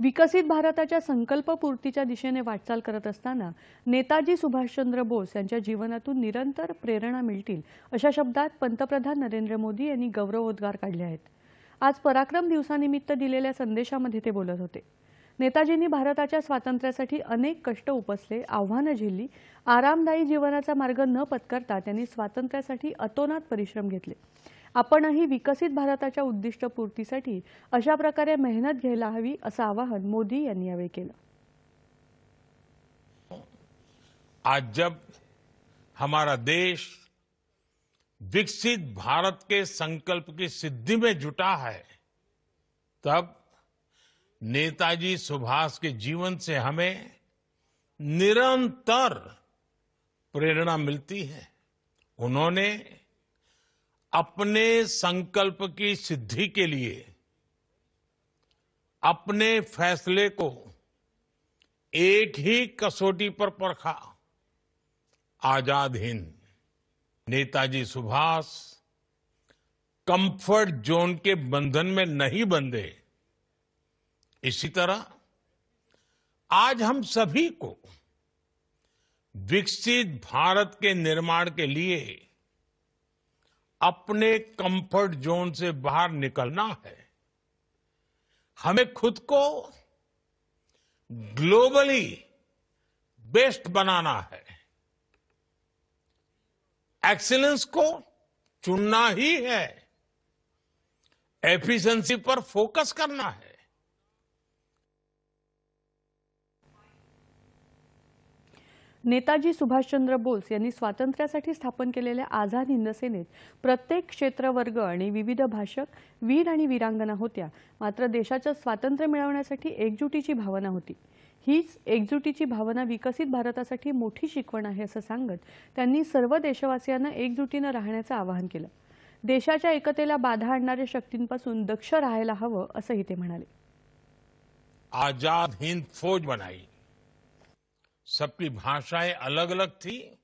विकसित भारताच्या संकल्पपूर्तीच्या दिशेने वाटचाल करत असताना नेताजी सुभाषचंद्र बोस यांच्या जीवनातून निरंतर प्रेरणा मिळतील अशा शब्दात पंतप्रधान नरेंद्र मोदी यांनी गौरवोद्गार काढले आहेत. आज पराक्रम दिवसानिमित्त दिलेल्या संदेशामध्ये ते बोलत होते. नेताजींनी भारताच्या स्वातंत्र्यासाठी अनेक कष्ट उपसले आव्हानं झेलली आरामदायी जीवनाचा मार्ग न पत्करता त्यांनी स्वातंत्र्यासाठी अतोनात परिश्रम घेतले. आपणही विकसित भारताच्या उद्दिष्टपूर्तीसाठी अशा प्रकारे मेहनत असं आवाहन मोदी आज जब हमारा देश विकसित भारत के संकल्प की सिद्धि में जुटा है, तब नेताजी सुभाष के जीवन से हमें निरंतर प्रेरणा मिलती है। उन्होंने अपने संकल्प की सिद्धि के लिए, अपने फैसले को एक ही कसौटी पर परखा। आज़ाद हिंद। नेताजी सुभाष कंफर्ट जोन के बंधन में नहीं बंधे। इसी तरह आज हम सभी को विकसित भारत के निर्माण के लिए अपने कंफर्ट जोन से बाहर निकलना है। हमें खुद को ग्लोबली बेस्ट बनाना है। एक्सीलेंस को चुनना ही है। एफिशिएंसी पर फोकस करना है। नेताजी सुभाषचंद्र बोस यांनी स्वातंत्र्यासाठी स्थापन केलेल्या आझाद हिंद सेनेत प्रत्येक क्षेत्रवर्ग आणि विविध भाषक वीर आणि वीरांगना होत्या. मात्र देशाचं स्वातंत्र्य मिळवण्यासाठी एकजुटीची भावना होती. हीच एकजुटीची भावना विकसित भारतासाठी मोठी शिकवण आहे असं सांगत त्यांनी सर्व देशवासियांना एकजुटीनं राहण्याचं आवाहन केलं. देशाच्या एकतेला बाधा आणणाऱ्या शक्तींपासून दक्ष राहायला हवं असंही ते म्हणाले. आजाद हिंद फौज बनाई. सबकी भाषाएँ अलग अलग थी,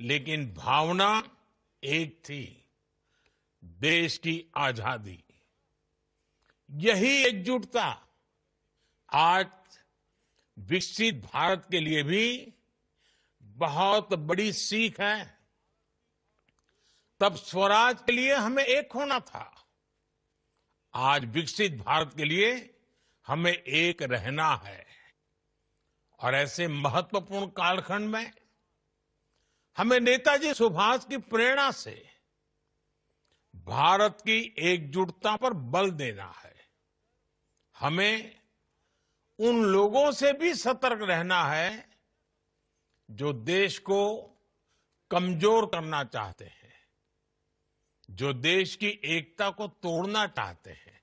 लेकिन भावना एक थी, देश की आज़ादी। यही एकजुटता आज विकसित भारत के लिए भी बहुत बड़ी सीख है। तब स्वराज के लिए हमें एक होना था। आज विकसित भारत के लिए हमें एक रहना है। और ऐसे महत्वपूर्ण कालखंड में हमें नेताजी सुभाष की प्रेरणा से भारत की एकजुटता पर बल देना है। हमें उन लोगों से भी सतर्क रहना है जो देश को कमज़ोर करना चाहते हैं, जो देश की एकता को तोड़ना चाहते हैं।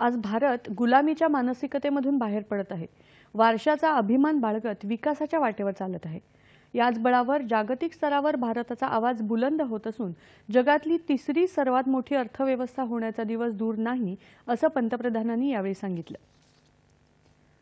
आज भारत गुलामीच्या मानसिकतेमधून बाहेर पडत आहे. वारशाचा अभिमान बाळगत विकासाच्या वाटेवर चालत आहे. याच बळावर जागतिक स्तरावर भारताचा आवाज बुलंद होत असून जगातली तिसरी सर्वात मोठी अर्थव्यवस्था होण्याचा दिवस दूर नाही असं पंतप्रधानांनी यावेळी सांगितलं.